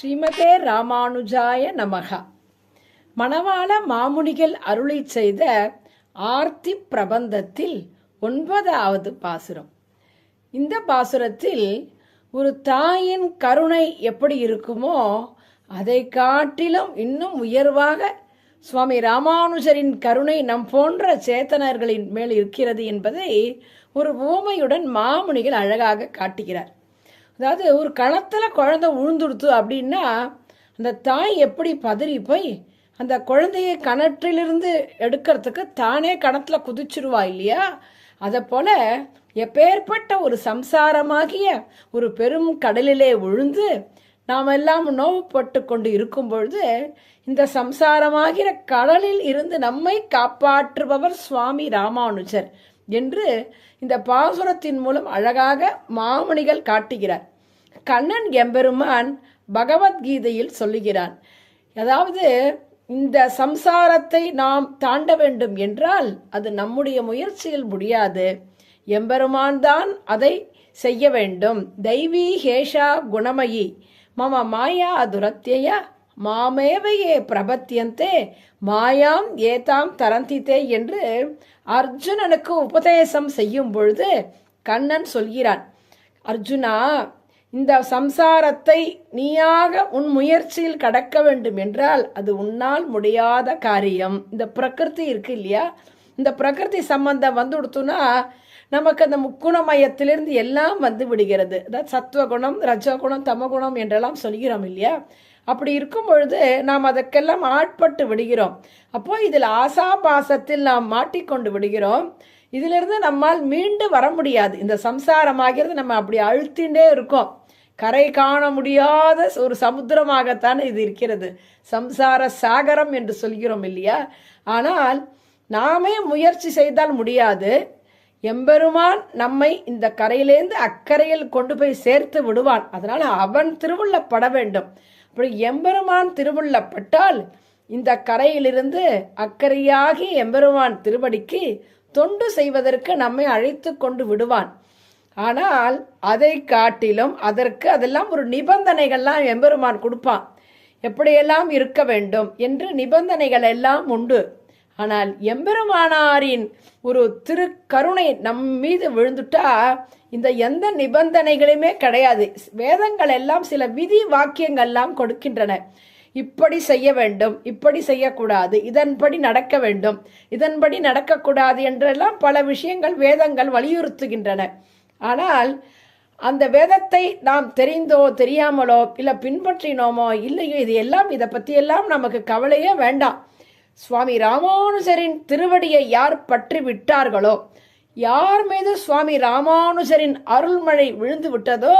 ஸ்ரீமதே ராமானுஜாய நமகா. மணவாள மாமுனிகள் அருளை செய்த ஆர்த்தி பிரபந்தத்தில் ஒன்பதாவது பாசுரம். இந்த பாசுரத்தில் ஒரு தாயின் கருணை எப்படி இருக்குமோ அதை காட்டிலும் இன்னும் உயர்வாக சுவாமி ராமானுஜரின் கருணை நம் போன்ற சேத்தனர்களின் மேல் இருக்கிறது என்பதை ஒரு ஓமையுடன் மாமுனிகள் அழகாக காட்டுகிறார். அதாவது ஒரு களத்தில் குழந்தை உழுந்துடுத்து அப்படின்னா அந்த தாய் எப்படி பதறி போய் அந்த குழந்தையை கணற்றிலிருந்து எடுக்கிறதுக்கு தானே கணத்தில் குதிச்சிருவா இல்லையா? அதை போல எப்பேற்பட்ட ஒரு சம்சாரமாகிய ஒரு பெரும் கடலிலே விழுந்து நாம் எல்லாம் நோவுப்பட்டு கொண்டு இருக்கும் பொழுது இந்த சம்சாரமாகிற கடலில் இருந்து நம்மை காப்பாற்றுபவர் சுவாமி ராமானுஜர் என்று இந்த பாசுரத்தின் மூலம் அழகாக மாமணிகள் காட்டுகிறார். கண்ணன் எம்பெருமான் பகவத்கீதையில் சொல்லுகிறான். அதாவது இந்த சம்சாரத்தை நாம் தாண்ட வேண்டும் என்றால் அது நம்முடைய முயற்சியில் முடியாது. எம்பெருமான் தான் அதை செய்ய வேண்டும். தெய்வீ ஹேஷா குணமயி மம மாயா துரத்திய மாமேவையே பிரபத்தியந்தே மாயாம் ஏதாம் தரந்தித்தே என்று அர்ஜுனனுக்கு உபதேசம் செய்யும் பொழுது கண்ணன் சொல்கிறான். அர்ஜுனா இந்த சம்சாரத்தை நீயாக உன் முயற்சியில் கடக்க வேண்டும் என்றால் அது உன்னால் முடியாத காரியம். இந்த பிரகிருதி இருக்கு இல்லையா? இந்த பிரகிருதி சம்பந்தம் வந்து கொடுத்தோன்னா நமக்கு அந்த முக்குணமயத்திலிருந்து எல்லாம் வந்து விடுகிறது. அதாவது சத்துவகுணம் ரஜகுணம் தமகுணம் என்றெல்லாம் சொல்கிறோம் இல்லையா? அப்படி இருக்கும் பொழுது நாம் அதற்கெல்லாம் ஆட்பட்டு விடுகிறோம். அப்போ இதில் ஆசாபாசத்தில் நாம் மாட்டிக்கொண்டு விடுகிறோம். இதிலிருந்து நம்மால் மீண்டு வர முடியாது. இந்த சம்சாரமாகிறது நம்ம அப்படி அழுத்தின்றே இருக்கோம். கரை காண முடியாத ஒரு சமுத்திரமாகத்தான் இது இருக்கிறது. சம்சார சாகரம் என்று சொல்கிறோம் இல்லையா? ஆனால் நாமே முயற்சி செய்தால் முடியாது. எம்பெருமான் நம்மை இந்த கரையிலேருந்து அக்கறையில் கொண்டு போய் சேர்த்து விடுவான். அதனால் அவன் திருவுள்ளப்பட வேண்டும். அப்படி எம்பெருமான் திருவுள்ளப்பட்டால் இந்த கரையிலிருந்து அக்கறையாகி எம்பெருமான் திருவடிக்கு தொண்டு செய்வதற்கு நம்மை அழைத்து கொண்டு விடுவான். ஆனால் அதை காட்டிலும் அதற்கு அதெல்லாம் ஒரு நிபந்தனைகள்லாம் எம்பெருமான் கொடுப்பான். எப்படியெல்லாம் இருக்க வேண்டும் என்று நிபந்தனைகள் எல்லாம் உண்டு. ஆனால் எம்பெருமானாரின் ஒரு திருக்கருணை நம் மீது விழுந்துட்டா இந்த எந்த நிபந்தனைகளுமே கிடையாது. வேதங்கள் எல்லாம் சில விதி வாக்கியங்கள்லாம் கொடுக்கின்றன. இப்படி செய்ய வேண்டும் இப்படி செய்யக்கூடாது இதன்படி நடக்க வேண்டும் இதன்படி நடக்கக்கூடாது என்றெல்லாம் பல விஷயங்கள் வேதங்கள் வலியுறுத்துகின்றன. ஆனால் அந்த வேதத்தை நாம் தெரிந்தோ தெரியாமலோ இல்லை பின்பற்றினோமோ இல்லையோ இது எல்லாம் இதை பற்றியெல்லாம் நமக்கு கவலையே வேண்டாம். சுவாமி ராமானுஜரின் திருவடியை யார் பற்றி விட்டார்களோ யார் மீது சுவாமி ராமானுஜரின் அருள்மழை விழுந்து விட்டதோ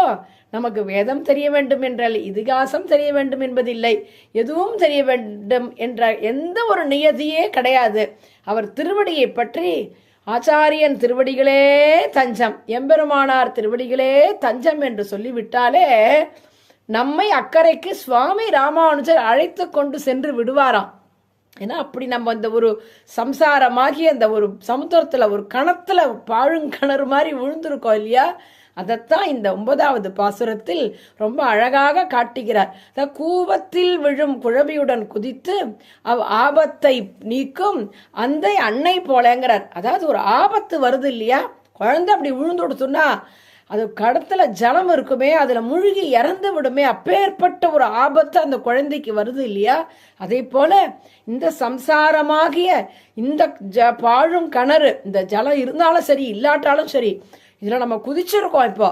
நமக்கு வேதம் தெரிய வேண்டும் என்றால் இதிகாசம் தெரிய வேண்டும் என்பதில்லை எதுவும் தெரிய வேண்டும் என்ற எந்த ஒரு நியதியே கிடையாது. அவர் திருவடியை பற்றி ஆச்சாரியன் திருவடிகளே தஞ்சம் எம்பெருமானார் திருவடிகளே தஞ்சம் என்று சொல்லிவிட்டாலே நம்மை அக்கறைக்கு சுவாமி ராமானுஜர் அழைத்து கொண்டு சென்று விடுவாராம். ஏன்னா அப்படி நம்ம அந்த ஒரு சம்சாரமாகி அந்த ஒரு சமுத்திரத்தில் ஒரு கணத்தில் பாழுங்கிணறு மாதிரி விழுந்திருக்கோம் இல்லையா? அதைத்தான் இந்த ஒன்பதாவது பாசுரத்தில் ரொம்ப அழகாக காட்டுகிறார். கூவத்தில் விழும் குழவியுடன் குதித்து அவ் ஆபத்தை நீக்கும் அந்த அன்னை போலங்கிறார். அதாவது ஒரு ஆபத்து வருது இல்லையா? குழந்தை அப்படி விழுந்து கொடுத்துன்னா அது கடத்துல ஜலம் இருக்குமே அதில் முழுகி இறந்து விடுமே அப்பேற்பட்ட ஒரு ஆபத்து அந்த குழந்தைக்கு வருது இல்லையா? அதே போல இந்த சம்சாரமாகிய இந்த ஜ பாழும் கிணறு இந்த ஜலம் இருந்தாலும் சரி இல்லாட்டாலும் சரி இதில் நம்ம குதிச்சிருக்கோம் இப்போ.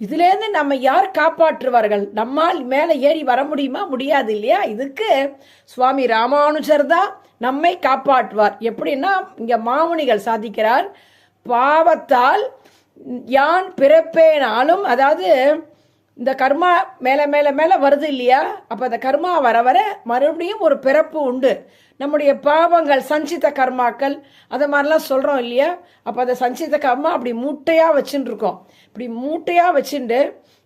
இதுலேருந்து நம்ம யார் காப்பாற்றுவார்கள்? நம்மால் மேலே ஏறி வர முடியுமா? முடியாது இல்லையா? இதுக்கு சுவாமி ராமானுஜர் தான் நம்மை காப்பாற்றுவார். எப்படின்னா இங்கே மாமுனிகள் சாதிக்கிறார் பாவத்தால் யான் பிறப்பேனாலும் அதாவது இந்த கர்மா மேலே மேலே மேலே வருது இல்லையா? அப்போ அந்த கர்மா வர வர மறுபடியும் ஒரு பிறப்பு உண்டு. நம்முடைய பாவங்கள் சஞ்சித கர்மாக்கள் அதை மாதிரிலாம் சொல்கிறோம் இல்லையா? அப்போ அந்த சஞ்சித கர்மா அப்படி மூட்டையாக வச்சுட்டு இருக்கோம் இப்படி மூட்டையாக வச்சுட்டு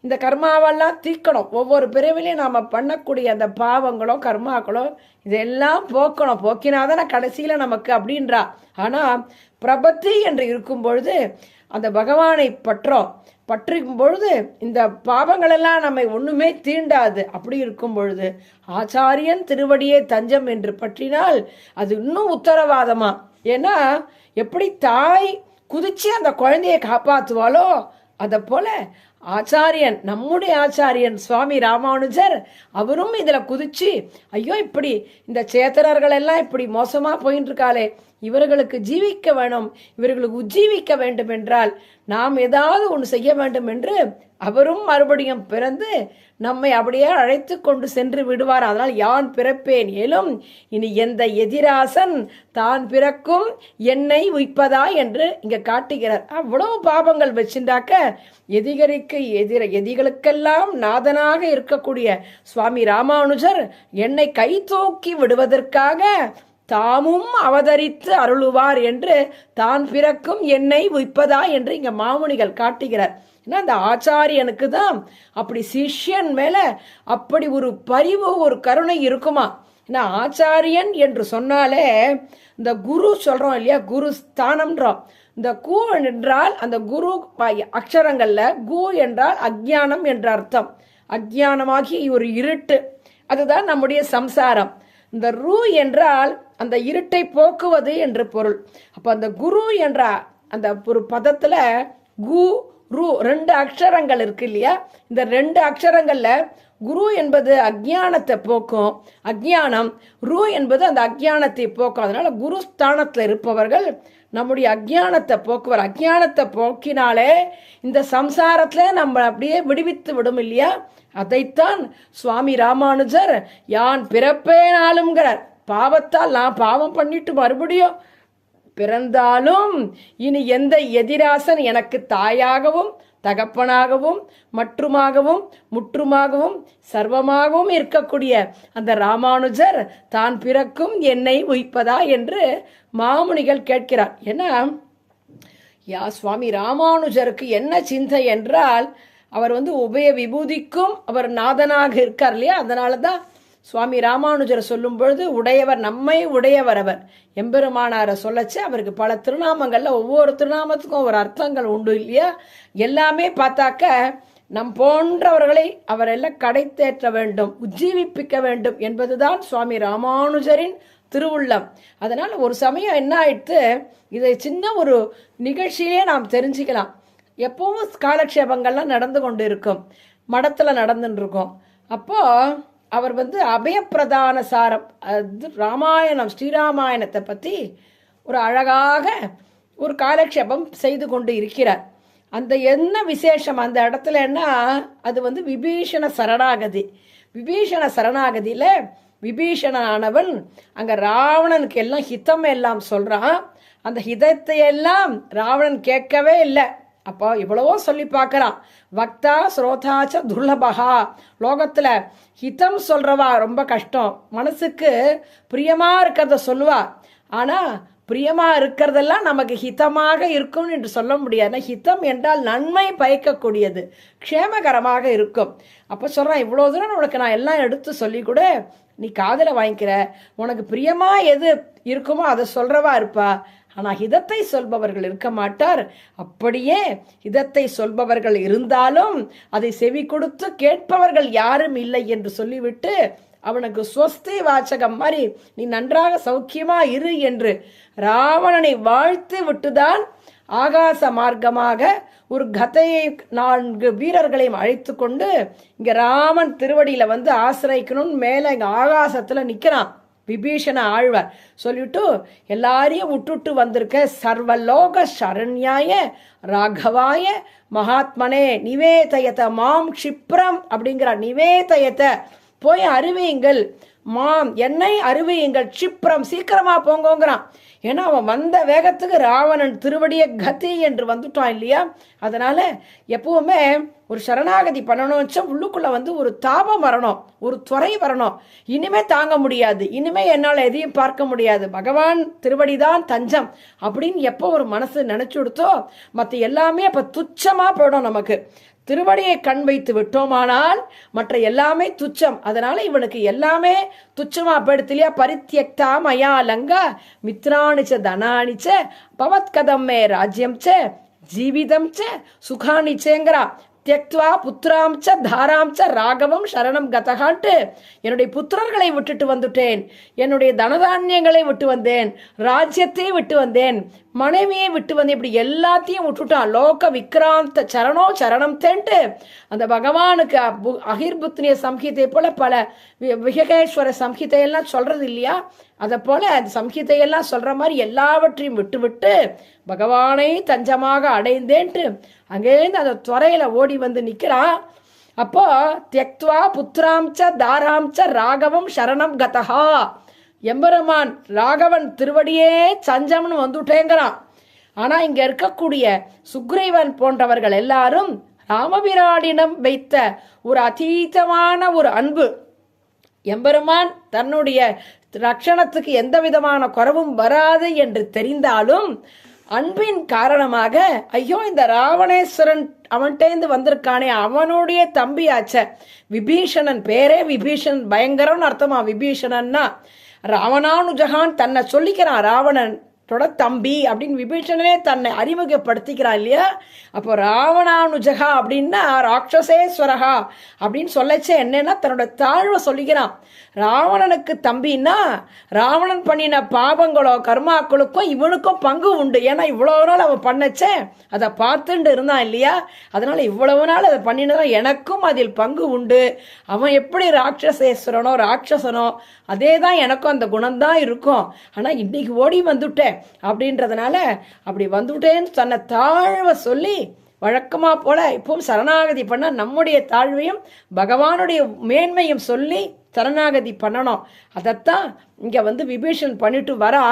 இந்த கர்மாவெல்லாம் தீர்க்கணும். ஒவ்வொரு பிறவிலையும் நாம் பண்ணக்கூடிய அந்த பாவங்களோ கர்மாக்களோ இதெல்லாம் போக்கணும். போக்கினாதானே கடைசியில் நமக்கு அப்படின்றா. ஆனால் பிரபத்தி என்று இருக்கும் பொழுது அந்த பகவானை பற்றோம். பற்றிக்கும் பொழுது இந்த பாவங்களெல்லாம் நம்மை ஒன்றுமே தீண்டாது. அப்படி இருக்கும் பொழுது ஆச்சாரியன் திருவடியே தஞ்சம் என்று பற்றினால் அது இன்னும் உத்தரவாதமா? ஏன்னா எப்படி தாய் குதிச்சு அந்த குழந்தையை காப்பாற்றுவாளோ அதை போல ஆச்சாரியன் நம்முடைய ஆச்சாரியன் சுவாமி ராமானுஜர் அவரும் இதில் குதிச்சு ஐயோ இப்படி இந்த சேத்தனர்கள் எல்லாம் இப்படி மோசமாக போயின்னு இருக்காளே இவர்களுக்கு ஜீவிக்க வேணும் இவர்களுக்கு உஜ்ஜீவிக்க வேண்டும் என்றால் நாம் ஏதாவது ஒன்று செய்ய வேண்டும் என்று அவரும் மறுபடியும் பிறந்து நம்மை அப்படியே அழைத்து கொண்டு சென்று விடுவார். அதனால் யான் பிறப்பேன் ஏலும் இனி எந்த எதிராசன் தான் பிறக்கும் என்னை உய்ப்பதா என்று இங்கே காட்டுகிறார். அவ்வளவு பாபங்கள் வச்சுண்டாக்க எதிகரிக்கு எதிர எதிகளுக்கெல்லாம் நாதனாக இருக்கக்கூடிய சுவாமி ராமானுஜர் என்னை கை தூக்கி விடுவதற்காக தாமும் அவதரித்து அருளுவார் என்று தான் பிறக்கும் என்னை உய்ப்பதா என்று இங்க மாமுனிகள் காட்டுகிறார். ஏன்னா அந்த ஆச்சாரியனுக்கு தான் அப்படி சிஷ்யன் மேல அப்படி ஒரு பரிவு ஒரு கருணை இருக்குமா? ஏன்னா ஆச்சாரியன் என்று சொன்னாலே இந்த குரு சொல்றோம் இல்லையா? குரு ஸ்தானம்ன்றோம். இந்த கு என்றால் அந்த குரு அக்ஷரங்களில் அக்ஷரங்கள்ல கு என்றால் அக்ஞானம் என்ற அர்த்தம். அக்ஞானமாகி ஒரு இருட்டு. அதுதான் நம்முடைய சம்சாரம். இந்த ரு என்றால் அந்த இருட்டை போக்குவது என்று பொருள். அப்ப அந்த குரு என்ற அந்த ஒரு பதத்துல கு ரு ரெண்டு அக்ஷரங்கள் இருக்கு இல்லையா? இந்த ரெண்டு அக்ஷரங்கள்ல குரு என்பது அக்ஞானத்தை போக்கும் அக்ஞானம் ரு என்பது அந்த அக்ஞானத்தை போக்கும். அதனால குரு ஸ்தானத்துல இருப்பவர்கள் நம்முடைய அக்ஞானத்தை போக்குவர். அக்ஞானத்தை போக்கினாலே இந்த சம்சாரத்துல நம்ம அப்படியே விடுவித்து விடும் இல்லையா? அதைத்தான் சுவாமி ராமானுஜர் யான் பிறப்பேனாலுங்கிறார் பாவத்தால் நான் பாவம் பண்ணிட்டு மறுபடியும் பிறந்தாலும் இனி எந்த எதிராசன் எனக்கு தாயாகவும் தகப்பனாகவும் மற்றுமாகவும் முற்றுமாகவும் சர்வமாகவும் இருக்கக்கூடிய அந்த ராமானுஜர் தான் பிறக்கும் என்னை உயிப்பதா என்று மாமுனிகள் கேட்கிறார். ஏன்னா யா சுவாமி ராமானுஜருக்கு என்ன சிந்தை என்றால் அவர் வந்து உபய விபூதிக்கும் அவர் நாதனாக இருக்கார் இல்லையா? அதனால தான் சுவாமி ராமானுஜர் சொல்லும் பொழுது உடையவர் நம்மை உடையவர் அவர் எம்பெருமானாரை சொல்லச்சு அவருக்கு பல திருநாமங்களில் ஒவ்வொரு திருநாமத்துக்கும் ஒரு அர்த்தங்கள் உண்டு இல்லையா? எல்லாமே பார்த்தாக்க நம் போன்றவர்களை அவரெல்லாம் கடைத்தேற்ற வேண்டும் உஜ்ஜீவிப்பிக்க வேண்டும் என்பதுதான் சுவாமி ராமானுஜரின் திருவுள்ளம். அதனால் ஒரு சமயம் என்ன ஆயிடுத்து இதை சின்ன ஒரு நிகழ்ச்சியிலே நாம் தெரிஞ்சுக்கலாம். எப்பவும் காலக்ஷேபங்கள்லாம் நடந்து கொண்டு இருக்கும் மடத்தில் நடந்துட்டு இருக்கோம். அப்போது அவர் வந்து அபயப்பிரதான சாரம். அது ராமாயணம் ஸ்ரீராமாயணத்தை பற்றி ஒரு அழகாக ஒரு காலக்ஷேபம் செய்து கொண்டு இருக்கிறார். அந்த என்ன விசேஷம்? அந்த இடத்துலன்னா அது வந்து விபீஷண சரணாகதி. விபீஷண சரணாகதியில் விபீஷணனானவன் அங்கே ராவணனுக்கு எல்லாம் ஹிதம் எல்லாம் சொல்கிறான் அந்த ஹிதத்தை எல்லாம் ராவணன் கேட்கவே இல்லை. அப்போ இவ்வளவோ சொல்லி பார்க்கறான் வக்தா ஸ்ரோதாச்ச துர்லபகா லோகத்தில் ஹிதம் சொல்றவா ரொம்ப கஷ்டம். மனசுக்கு பிரியமா இருக்கிறத சொல்லுவா. ஆனா பிரியமா இருக்கிறதெல்லாம் நமக்கு ஹிதமாக இருக்கும் என்று சொல்ல முடியாது ஹிதம் என்றால் நன்மை பயக்கக்கூடியது க்ஷேமகரமாக இருக்கும். அப்போ சொல்கிறேன் இவ்வளோ தூரம் உனக்கு நான் எல்லாம் எடுத்து சொல்லி கூட நீ காதில் வாங்கிக்கிற. உனக்கு பிரியமாக எது இருக்குமோ அதை சொல்கிறவா இருப்பா. ஆனால் ஹிதத்தை சொல்பவர்கள் இருக்க மாட்டார். அப்படியே ஹிதத்தை சொல்பவர்கள் இருந்தாலும் அதை செவி கொடுத்து கேட்பவர்கள் யாரும் இல்லை என்று சொல்லிவிட்டு அவனுக்கு ஸ்வஸ்தி வாச்சகம் மாதிரி நீ நன்றாக சௌக்கியமா இரு என்று ராவணனை வாழ்த்து விட்டுதான் ஆகாச மார்க்கமாக ஒரு கதையை நான்கு வீரர்களையும் அழைத்து கொண்டு இங்க ராமன் திருவடியில வந்து ஆசிரியக்கணும்னு மேல இங்க ஆகாசத்துல நிக்கிறான். விபீஷண ஆழ்வார். சொல்லிட்டு எல்லாரையும் விட்டுட்டு வந்திருக்க சர்வலோக சரண்யாய ராகவாய மகாத்மனே நிவேதயத மாம் க்ஷிப்ரம் அப்படிங்கிறார் நிவேதயத்தை போய் அறிவியுங்கள். மாம் என்னை அறிவியுங்கள் க்ஷிப்ரம் சீக்கிரமா போங்கோங்கிறான். ஏன்னா அவன் வந்த வேகத்துக்கு ராவணன் திருவடிய கதி என்று வந்துட்டான் இல்லையா? அதனால எப்பவுமே ஒரு சரணாகதி பண்ணணும் வச்சா உள்ளுக்குள்ள வந்து ஒரு தாபம் வரணும் ஒரு துறை வரணும். இனிமே தாங்க முடியாது. இனிமே என்னால் எதையும் பார்க்க முடியாது. பகவான் திருவடிதான் தஞ்சம் அப்படின்னு எப்போ ஒரு மனசு நினைச்சு கொடுத்தோ மற்ற எல்லாமே அப்போ துச்சமாக போயிடும் நமக்கு. திருவடியை கண் வைத்து விட்டோமானால் மற்ற எல்லாமே துச்சம். அதனால இவனுக்கு எல்லாமே துச்சமா படுத்தலையா? பரித்தியக்தா மயா லங்கா மித்ராணிச்ச தனானிச்ச பவத்கதம் மே ராஜ்யம் ச ஜீவிதம் ச சுகானி சேங்கரா தியக்துவா புத்திராம் ச தாராம் ச ராகவம் சரணம் கதகான்ட்டு. என்னுடைய புத்திரர்களை விட்டுட்டு வந்துட்டேன். என்னுடைய தனதானியங்களை விட்டு வந்தேன். ராஜ்யத்தை விட்டு வந்தேன். மனைவியை விட்டு வந்து இப்படி எல்லாத்தையும் விட்டுட்டான். லோக விக்ராந்த சரணோ சரணம் தேன்ட்டு. அந்த பகவானுக்கு அகிர்புத்னிய சம்ஹிதை போல பல வி- விககேஸ்வர சம்ஹிதையெல்லாம் சொல்றது இல்லையா? அதை போல அந்த சம்ஹிதையெல்லாம் சொல்ற மாதிரி எல்லாவற்றையும் விட்டு விட்டு பகவானை தஞ்சமாக அடைந்தேன்ட்டு. அங்கேருந்து அந்த துறையில ஓடி வந்து நிற்கிறான் அப்போ தியக்துவா புத்ராம்ச்ச தாராம்ச்ச தாராம் ச ராகவம் சரணம் கதஹா. எம்பெருமான் ராகவன் திருவடியே சஞ்சம்னு வந்துட்டேங்கிறான். ஆனால் இங்கே இருக்கக்கூடிய சுக்ரீவன் போன்றவர்கள் எல்லாரும் ராமபிரானிடம் வைத்த ஒரு அதீதமான ஒரு அன்பு. எம்பெருமான் தன்னுடைய ரட்சணத்துக்கு எந்த விதமான குறவும் வராது என்று தெரிந்தாலும் அன்பின் காரணமாக ஐயோ இந்த ராவணேஸ்வரன் அவன்கிட்டேந்து வந்திருக்கானே அவனுடைய தம்பியாச்ச. விபீஷணன் பேரே விபீஷணன் பயங்கரம்னு அர்த்தமா விபீஷணன்னா. ராவணானுஜகான் தன்னை சொல்லிக்கிறான் ராவணன். தொட தம்பி அப்படின்னு விபீஷணனே தன்னை அறிமுகப்படுத்திக்கிறான் இல்லையா? அப்போ ராவணானுஜகா அப்படின்னா ராட்சசேஸ்வரகா அப்படின்னு சொல்லச்சே என்னன்னா தன்னோட தாழ்வை சொல்லிக்கிறான். ராவணனுக்கு தம்பின்னா ராவணன் பண்ணின பாபங்களோ கர்மாக்களுக்கும் இவனுக்கும் பங்கு உண்டு. ஏன்னா இவ்வளவு நாள் அவன் பண்ணச்சே அதை பார்த்துட்டு இருந்தான் இல்லையா? அதனால இவ்வளவு நாள் அதை பண்ணினதான் எனக்கும் அதில் பங்கு உண்டு. அவன் எப்படி ராட்சசேஸ்வரனோ ராட்சசனோ அதே தான் எனக்கும் அந்த குணம்தான் இருக்கும். ஆனால் இன்னைக்கு ஓடி வந்துட்டேன். அப்படின்றதுனால அப்படி வந்துவிட்டேன்னு தன்னை தாழ்வை சொல்லி வழக்கமா போல இப்பவும் சரணாகதி பண்ண நம்முடைய தாழ்வையும் பகவானுடைய மேன்மையும் சொல்லி சரணாகதி பண்ணணும். அதைத்தான் இங்கே வந்து விபீஷன் பண்ணிட்டு வரா.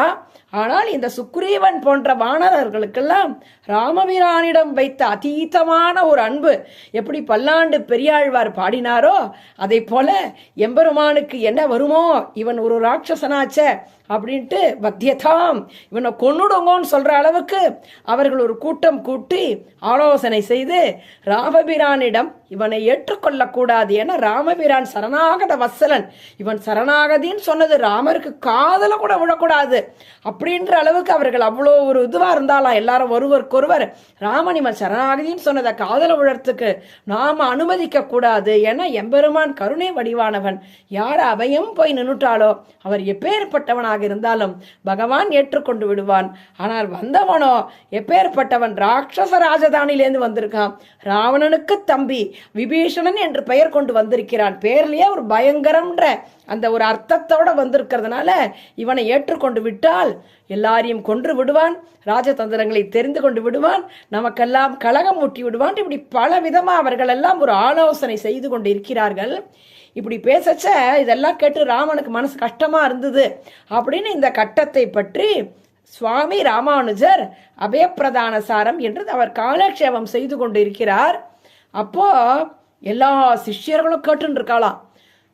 ஆனால் இந்த சுக்ரீவன் போன்ற வானரர்களுக்கெல்லாம் ராமபிரானிடம் வைத்த அதீதமான ஒரு அன்பு எப்படி பல்லாண்டு பெரியாழ்வார் பாடினாரோ அதை போல எம்பெருமானுக்கு என்ன வருமோ இவன் ஒரு ராட்சசனாச்சே அப்படின்ட்டு வத்தியதாம் இவனை கொன்னுடுங்கோன்னு சொல்கிற அளவுக்கு அவர்கள் ஒரு கூட்டம் கூட்டி ஆலோசனை செய்து ராமபிரானிடம் இவனை ஏற்றுக்கொள்ளக்கூடாது என ராமபிரான் சரணாகத வசலன் இவன் சரணாகதின்னு சொன்னது ராம அவருக்கு காதல கூட விழக்கூடாது அப்படின்ற அளவுக்கு அவர்கள் அவ்வளோ ஒரு இதுவாக இருந்தாலாம் எல்லாரும் ஒருவருக்கொருவர் ராமணிமன் சரணாகதின்னு சொன்னதை காதல விழறதுக்கு நாம் அனுமதிக்க கூடாது என எம்பெருமான் கருணை வடிவானவன். யார் அவையும் போய் நின்றுட்டாலோ அவர் எப்பேற்பட்டவனாக இருந்தாலும் பகவான் ஏற்றுக்கொண்டு விடுவான். ஆனால் வந்தவனோ எப்பேற்பட்டவன் ராட்சச ராஜதானிலேருந்து வந்திருக்கான். ராவணனுக்கு தம்பி விபீஷணன் என்று பெயர் கொண்டு வந்திருக்கிறான். பேர்லயே ஒரு பயங்கரம்ன்ற அந்த ஒரு அர்த்தத்தோட வந்திருக்கிறதுனால இவனை ஏற்றுக்கொண்டு விட்டால் எல்லாரையும் கொன்று விடுவான் ராஜதந்திரங்களை தெரிந்து கொண்டு விடுவான் நமக்கெல்லாம் கலகம் ஊட்டி விடுவான். இப்படி பல விதமா அவர்கள் எல்லாம் ஒரு ஆலோசனை செய்து கொண்டு இருக்கிறார்கள். இப்படி பேசச்ச இதெல்லாம் கேட்டு ராமனுக்கு மனசு கஷ்டமா இருந்தது. அப்படின்னு இந்த கட்டத்தை பற்றி சுவாமி ராமானுஜர் அபயப்பிரதான சாரம் என்று அவர் காலக்ஷேபம் செய்து கொண்டு இருக்கிறார் அப்போ எல்லா சிஷ்யர்களும் கேட்டுன்னு இருக்காளாம்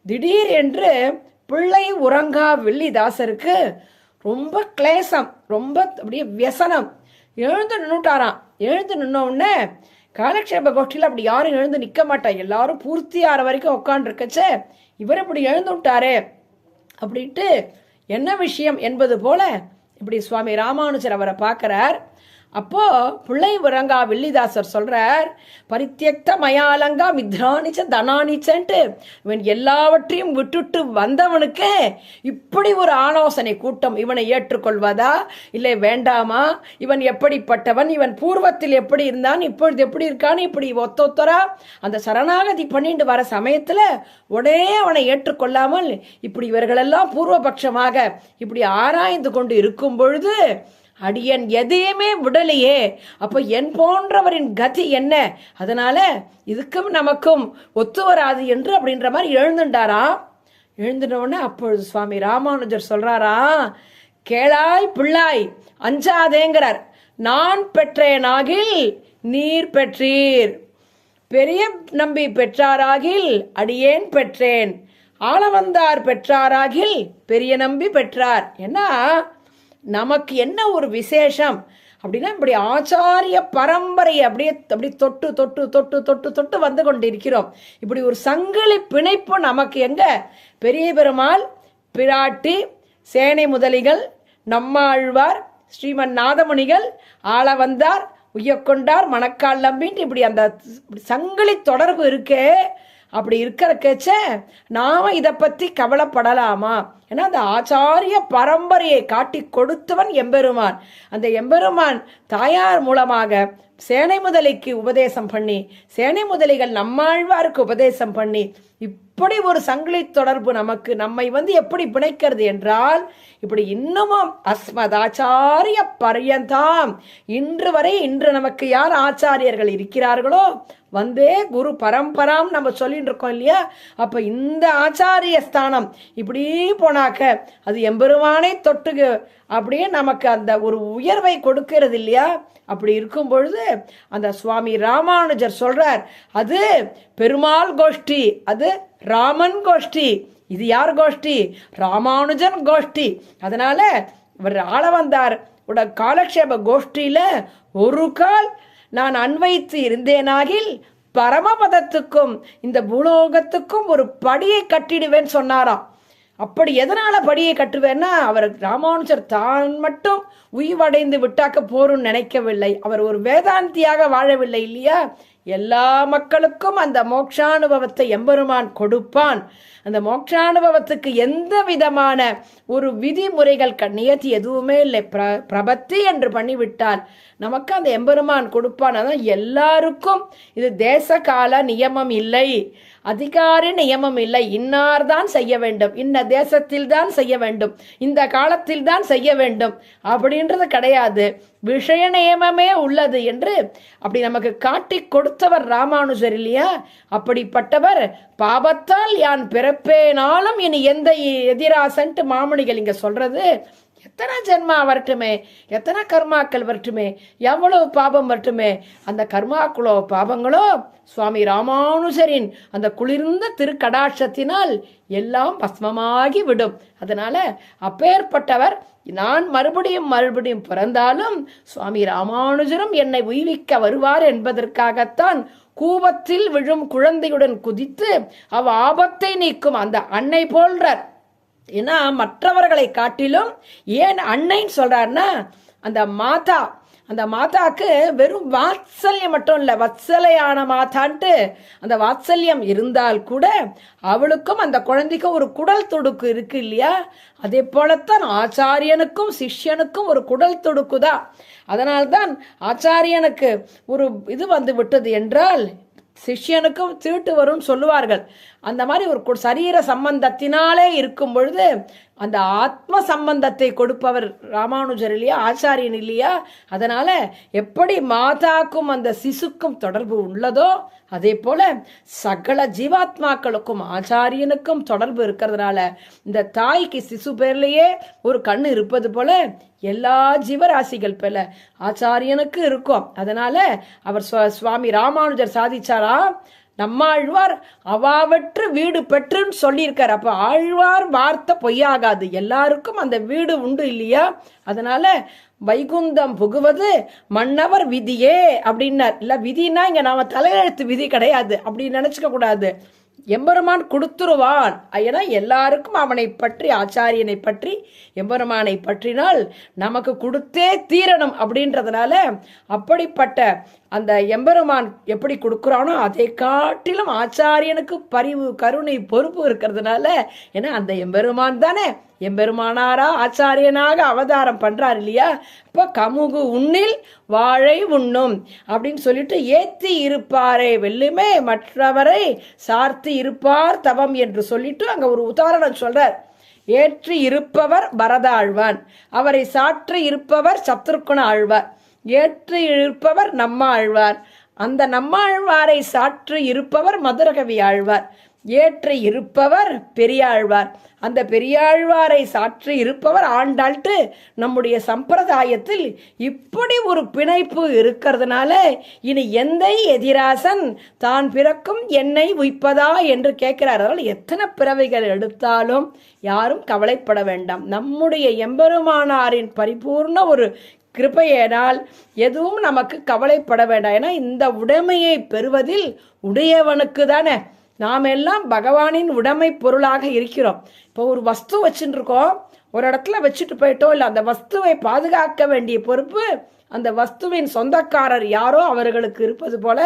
திடீர் என்று பிள்ளை உறங்கா வெள்ளிதாசருக்கு ரொம்ப கிளேசம் ரொம்ப அப்படியே வியசனம். எழுந்து நின்னுட்டாராம். எழுந்து நின்னோடனே காலக்ஷேப கோஷ்டியில் அப்படி யாரும் எழுந்து நிற்க மாட்டா எல்லாரும் பூர்த்தி ஆற வரைக்கும் உட்காண்டிருக்கச்சே இவர் இப்படி எழுந்து விட்டாரே அப்படின்ட்டு என்ன விஷயம் என்பது போல இப்படி சுவாமி ராமானுஜர் அவரை பார்க்கறார். அப்போ பிள்ளை விரங்கா வில்லிதாசர் சொல்றார் பரித்தியக்த மயாலங்கா மித்ராணிச்ச தனானிச்சன்ட்டு இவன் எல்லாவற்றையும் விட்டுட்டு வந்தவனுக்கு இப்படி ஒரு ஆலோசனை கூட்டம் இவனை ஏற்றுக்கொள்வதா? இல்லை வேண்டாமா? இவன் எப்படிப்பட்டவன்? இவன் பூர்வத்தில் எப்படி இருந்தான்? இப்பொழுது எப்படி இருக்கான்னு இப்படி ஒத்தொத்தரா? அந்த சரணாகதி பண்ணிட்டு வர சமயத்துல உடனே அவனை ஏற்றுக்கொள்ளாமல் இப்படி இவர்களெல்லாம் பூர்வபட்சமாக இப்படி ஆராய்ந்து கொண்டு இருக்கும் பொழுது அடியன் எதையுமே விடலையே. அப்போ என் போன்றவரின் கதி என்ன? அதனால இதுக்கும் நமக்கும் ஒத்து வராது என்று அப்படின்ற மாதிரி எழுந்துட்டாரா எழுந்துட்டோடனே அப்பொழுது சுவாமி ராமானுஜர் சொல்றாரா கேளாய் பிள்ளாய் அஞ்சாதேங்கிறார் நான் பெற்றேனாகில் நீர் பெற்றீர். பெரிய நம்பி பெற்றாராகில் அடியேன் பெற்றேன். ஆளவந்தார் பெற்றாராகில் பெரிய நம்பி பெற்றார். ஏன்னா நமக்கு என்ன ஒரு விசேஷம்? அப்படின்னா இப்படி ஆச்சாரிய பரம்பரை அப்படியே அப்படி தொட்டு தொட்டு தொட்டு தொட்டு தொட்டு வந்து கொண்டிருக்கிறோம். இப்படி ஒரு சங்கிலி பிணைப்பு நமக்கு எங்க? பெரிய பெருமாள் பிராட்டி சேனை முதலிகள் நம்மாழ்வார் ஸ்ரீமன் நாதமுனிகள் ஆள வந்தார் உய்யக்கொண்டார் மணக்கால் நம்பின்ட்டு இப்படி அந்த சங்கிலி தொடர்பு இருக்கே. அப்படி இருக்கிறக்கச்ச நாம இதை பற்றி கவலைப்படலாமா? ஏன்னா அந்த ஆச்சாரிய பரம்பரையை காட்டி கொடுத்தவன் எம்பெருமான். அந்த எம்பெருமான் தாயார் மூலமாக சேனை முதலைக்கு உபதேசம் பண்ணி சேனை முதலிகள் நம்மாழ்வாருக்கு உபதேசம் பண்ணி இப்படி ஒரு சங்கிலி தொடர்பு நமக்கு நம்மை வந்து எப்படி பிணைக்கிறது என்றால் இப்படி இன்னமும் அஸ்மதாச்சாரிய பரியந்தாம். இன்று வரை இன்று நமக்கு யார் ஆச்சாரியர்கள் இருக்கிறார்களோ வந்தே குரு பரம்பராம் நம்ம சொல்லிட்டு இருக்கோம் இல்லையா? அப்ப இந்த ஆச்சாரிய ஸ்தானம் இப்படி போனாக்க அது எம்பெருமானை தொட்டு அப்படியே நமக்கு அந்த ஒரு உயர்வை கொடுக்கிறது இல்லையா? அப்படி இருக்கும் பொழுது அந்த சுவாமி ராமானுஜர் சொல்றார் அது பெருமாள் கோஷ்டி அது ராமன் கோஷ்டி. இது யார் கோஷ்டி? ராமானுஜன் கோஷ்டி. அதனால இவர் ஆள வந்தார். உட காலக்ஷேப கோஷ்டியில ஒரு கால் நான் அன்வைத்து இருந்தேனாகில் பரமபதத்துக்கும் இந்த பூலோகத்துக்கும் ஒரு படியை கட்டிடுவேன் சொன்னாராம். அப்படி எதனால படியை கட்டுவேன்னா அவர் ராமானுஜர் தான் மட்டும் உய்வடைந்து விட்டாக்க போரும் நினைக்கவில்லை. அவர் ஒரு வேதாந்தியாக வாழவில்லை இல்லையா? எல்லா மக்களுக்கும் அந்த மோட்சானுபவத்தை எம்பெருமான் கொடுப்பான். அந்த மோட்சானுபவத்துக்கு எந்த விதமான ஒரு விதிமுறைகள் க- நியத்தி எதுவுமே இல்லை. பிர பிரபத்தி என்று பண்ணிவிட்டால் நமக்கு அந்த எம்பெருமான் கொடுப்பான். அதான் எல்லாருக்கும் இது தேச கால நியமம் இல்லை. அதிகாரி நியமம் இல்லை. இன்னார் தான் செய்ய வேண்டும். இன்ன தேசத்தில் தான் செய்ய வேண்டும். இந்த காலத்தில் தான் செய்ய வேண்டும். அப்படின்றது கிடையாது. விஷய நியமமே உள்ளது என்று அப்படி நமக்கு காட்டி கொடுத்தவர் ராமானுஜர் இல்லையா? அப்படிப்பட்டவர் பாபத்தால் யான் பிறப்பேனாலும் இனி எந்த எதிராசன்ட்டு மாமணிகள் இங்க சொல்றது எத்தனை ஜென்மா வரட்டுமே எத்தனை கர்மாக்கள் வரட்டுமே எவ்வளவு பாபம் வரட்டுமே அந்த கர்மாக்களோ பாபங்களோ சுவாமி ராமானுஜரின் அந்த குளிர்ந்த திருக்கடாட்சத்தினால் எல்லாம் பஸ்மமாகி விடும். அதனால அப்பேற்பட்டவர் நான் மறுபடியும் மறுபடியும் பிறந்தாலும் சுவாமி ராமானுஜரும் என்னை உய்விக்க வருவார் என்பதற்காகத்தான் கூபத்தில் விழும் குழந்தையுடன் குதித்து அவ் ஆபத்தை நீக்கும் அந்த அன்னை போல்றார். ஏன்னா மற்றவர்களை காட்டிலும் ஏன் அன்னைன்னு சொல்றாருன்னா அந்த மாதா அந்த மாதாக்கு வெறும் வாத்சல்யம் மட்டும் இல்லை வத்சலையான மாதான்ட்டு அந்த வாத்சல்யம் இருந்தால் கூட அவளுக்கும் அந்த குழந்தைக்கும் ஒரு குடல் துடுக்கு இருக்கு இல்லையா? அதே போலத்தான் ஆச்சாரியனுக்கும் சிஷ்யனுக்கும் ஒரு குடல் துடுக்குதான் அதனால்தான் ஆச்சாரியனுக்கு ஒரு இது வந்து விட்டது என்றால் சிஷ்யனுக்கும் தீட்டு வரும்னு சொல்லுவார்கள். அந்த மாதிரி ஒரு சரீர சம்பந்தத்தினாலே இருக்கும் பொழுது அந்த ஆத்ம சம்பந்தத்தை கொடுப்பவர் ராமானுஜர் இல்லையா ஆச்சாரியன் இல்லையா அதனால எப்படி மாதாக்கும் அந்த சிசுக்கும் தொடர்பு உள்ளதோ அதே போல சகல ஜீவாத்மாக்களுக்கும் ஆச்சாரியனுக்கும் தொடர்பு இருக்கிறதுனால இந்த தாய்க்கு சிசு பேர்லேயே ஒரு கண் இருப்பது போல எல்லா ஜீவராசிகள் பேர்ல ஆச்சாரியனுக்கு இருக்கும். அதனால அவர் சுவா- சுவாமி ராமானுஜர் சாதிச்சாரா? நம்ம ஆழ்வார் அவாவற்று வீடு பெற்றுன்னு சொல்லியிருக்கார். அப்போ ஆழ்வார் வார்த்தை பொய்யாகாது. எல்லாருக்கும் அந்த வீடு உண்டு இல்லையா? அதனால வைகுந்தம் புகுவது மன்னவர் விதியே அப்படின்னார். இல்லை விதினா இங்கே நாம் தலையெழுத்து விதி கிடையாது. அப்படின்னு நினச்சிக்க கூடாது. எம்பெருமான் கொடுத்துருவான். ஏன்னா எல்லாருக்கும் அவனை பற்றி ஆச்சாரியனை பற்றி எம்பெருமானை பற்றினால் நமக்கு கொடுத்தே தீரணும் அப்படின்றதுனால அப்படிப்பட்ட அந்த எம்பெருமான் எப்படி கொடுக்குறானோ அதை காட்டிலும் ஆச்சாரியனுக்கு பரிவு கருணை பொறுப்பு இருக்கிறதுனால ஏன்னா அந்த எம்பெருமான் தானே. எம்பெருமானாரா ஆச்சாரியனாக அவதாரம் பண்றார் இல்லையா? இப்போ கமுகு உண்ணில் வாழை உண்ணும் அப்படின்னு சொல்லிட்டு ஏத்தி இருப்பாரே வெல்லுமே மற்றவரை சார்த்தி இருப்பார் தவம் என்று சொல்லிட்டு அங்க ஒரு உதாரணம் சொல்றார். ஏற்றி இருப்பவர் பரதாழ்வான் அவரை சாற்றி இருப்பவர் சத்ருக்குண ஆழ்வார். ஏற்று இருப்பவர் நம்ம ஆழ்வார் அந்த நம்மாழ்வாரை சாற்று இருப்பவர் மதுரகவி ஆழ்வார். ஏற்று இருப்பவர் பெரியாழ்வார். அந்த பெரியாழ்வாரை சாற்று இருப்பவர் ஆண்டாள்ட்டு நம்முடைய சம்பிரதாயத்தில் இப்படி ஒரு பிணைப்பு இருக்கிறதுனால இனி எந்த எதிராசன் தான் பிறக்கும் என்னை உய்ப்பதா என்று கேட்கிறார். அதனால் எத்தனை பிறவைகள் எடுத்தாலும் யாரும் கவலைப்பட வேண்டாம். நம்முடைய எம்பெருமானாரின் பரிபூர்ண ஒரு கிருபையினால் எதுவும் நமக்கு கவலைப்பட வேண்டாம். ஏன்னா இந்த உடைமையை பெறுவதில் உடையவனுக்கு தானே. நாம் எல்லாம் பகவானின் உடைமை பொருளாக இருக்கிறோம். இப்போ ஒரு வஸ்து வச்சுட்டு இருக்கோம் ஒரு இடத்துல வச்சுட்டு போயிட்டோம் இல்லை அந்த வஸ்துவை பாதுகாக்க வேண்டிய பொறுப்பு அந்த வஸ்துவின் சொந்தக்காரர் யாரோ அவர்களுக்கு இருப்பது போல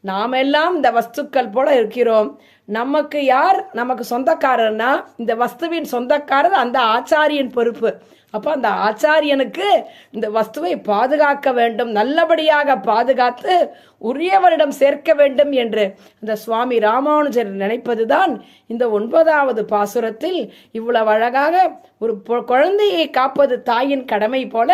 நாமெல்லாம் இந்த வஸ்துக்கள் போல இருக்கிறோம். நமக்கு யார் நமக்கு சொந்தக்காரர்னா இந்த வஸ்துவின் சொந்தக்காரர் அந்த ஆச்சாரியின் பொறுப்பு. அப்போ அந்த ஆச்சாரியனுக்கு இந்த வஸ்துவை பாதுகாக்க வேண்டும் நல்லபடியாக பாதுகாத்து உரியவரிடம் சேர்க்க வேண்டும் என்று இந்த சுவாமி ராமானுஜர் நினைப்பது தான் இந்த ஒன்பதாவது பாசுரத்தில் இவ்வளவு அழகாக ஒரு குழந்தையை காப்பது தாயின் கடமை போல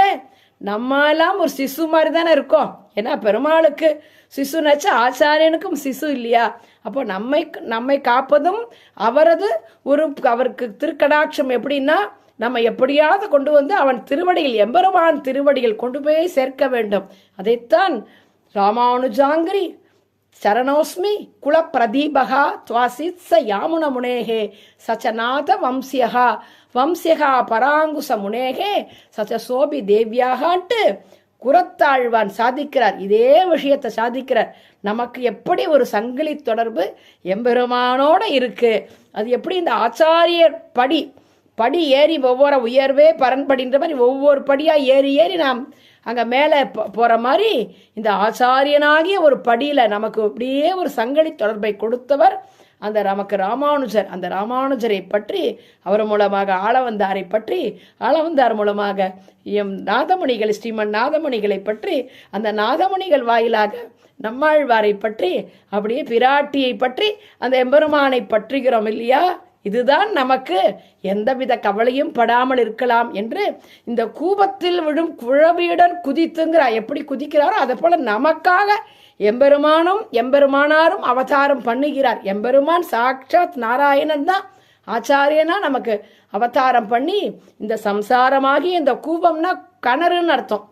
நம்மெல்லாம் ஒரு சிசு மாதிரி தானே இருக்கோம். ஏன்னா பெருமாளுக்கு சிசுனாச்சு ஆச்சாரியனுக்கும் சிசு இல்லையா? அப்போ நம்மை நம்மை காப்பதும் அவரது ஒரு அவருக்கு திருக்கடாட்சம் எப்படின்னா நம்ம எப்படியாவது கொண்டு வந்து அவன் திருவடியில் எம்பெருமான் திருவடியில் கொண்டு போய் சேர்க்க வேண்டும். அதைத்தான் ராமானுஜாங்கிரி சரணோஸ்மி குலப்பிரதீபகா துவாசித் ச யாமுன முனேகே சச்சநாத வம்சியகா வம்சியகா பராங்குச முனேகே சச்ச சோபி தேவியாகான்ட்டு குரத்தாழ்வான் சாதிக்கிறார். இதே விஷயத்தை சாதிக்கிறார். நமக்கு எப்படி ஒரு சங்கிலி தொடர்பு எம்பெருமானோட இருக்கு? அது எப்படி இந்த ஆச்சாரியர் படி படி ஏறி ஒவ்வொரு உயர்வே பரன்படின்ற மாதிரி ஒவ்வொரு படியாக ஏறி ஏறி நாம் அங்கே மேலே போகிற மாதிரி இந்த ஆச்சாரியனாகிய ஒரு படியில் நமக்கு அப்படியே ஒரு சங்கடி தொடர்பை கொடுத்தவர் அந்த நமக்கு ராமானுஜர். அந்த ராமானுஜரை பற்றி அவர் மூலமாக ஆளவந்தாரை பற்றி ஆளவந்தார் மூலமாக எம் நாதமணிகள் ஸ்ரீமன் நாதமணிகளை பற்றி அந்த நாதமணிகள் வாயிலாக நம்மாழ்வாரை பற்றி அப்படியே பிராட்டியை பற்றி அந்த எம்பெருமானை பற்றுகிறோம் இல்லையா? இதுதான் நமக்கு எந்தவித கவலையும் படாமல் இருக்கலாம் என்று இந்த கூபத்தில் விழும் குழவியுடன் குதித்துங்கிறார் எப்படி குதிக்கிறாரோ அதை போல நமக்காக எம்பெருமானும் எம்பெருமானாரும் அவதாரம் பண்ணுகிறார். எம்பெருமான் சாட்சாத் நாராயணன் தான் ஆச்சாரியனா நமக்கு அவதாரம் பண்ணி இந்த சம்சாரமாகி இந்த கூபம்னா கணறுன்னு அர்த்தம்.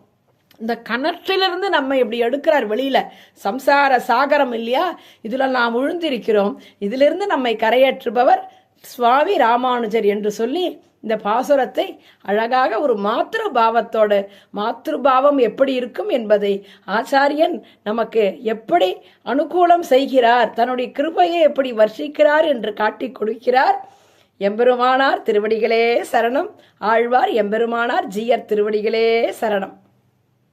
இந்த கணற்றிலிருந்து நம்ம இப்படி எடுக்கிறார் வெளியில. சம்சார சாகரம் இல்லையா? இதுல நாம் விழுந்திருக்கிறோம் இதிலிருந்து நம்மை கரையேற்றுபவர் சுவாமி ராமானுஜர் என்று சொல்லி இந்த பாசுரத்தை அழகாக ஒரு மாத்திரு பாவத்தோடு மாத்திரு பாவம் எப்படி இருக்கும் என்பதை ஆச்சாரியன் நமக்கு எப்படி அனுகூலம் செய்கிறார் தன்னுடைய கிருபையை எப்படி வர்ஷிக்கிறார் என்று காட்டி கொடுக்கிறார். எம்பெருமானார் திருவடிகளே சரணம். ஆழ்வார் எம்பெருமானார் ஜீயர் திருவடிகளே சரணம்.